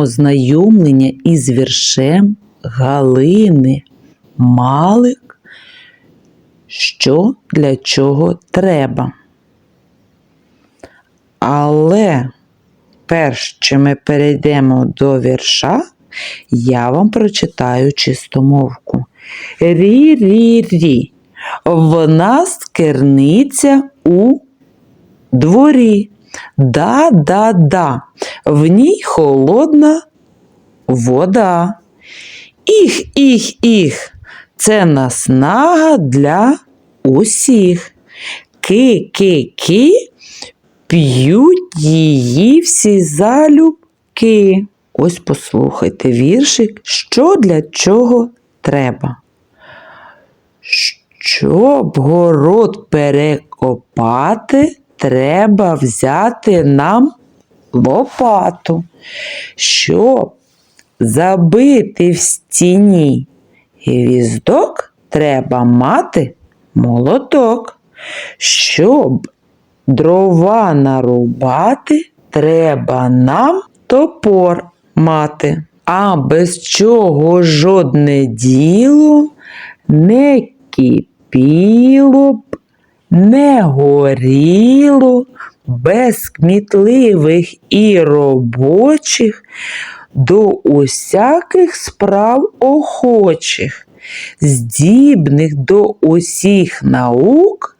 ознайомлення із віршем Галини Малик, що для чого треба. Але перш чим ми перейдемо до вірша, я вам прочитаю чистомовку. Рі-рі-рі. В нас керниця у дворі. Да-да-да. В ній холодна вода. Іх, іх, іх. Це наснага для усіх. Ки-ки-ки. П'ють її всі залюбки. Ось послухайте віршик, що для чого треба. Щоб город перекопати, треба взяти нам лопату. Щоб забити в стіні гвіздок, треба мати молоток. Щоб дрова нарубати, треба нам топор мати. А без чого жодне діло не кипіло б, не горіло, без кмітливих і робочих, до усяких справ охочих, здібних до усіх наук,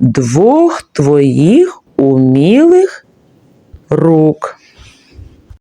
двох твоїх умілих рук.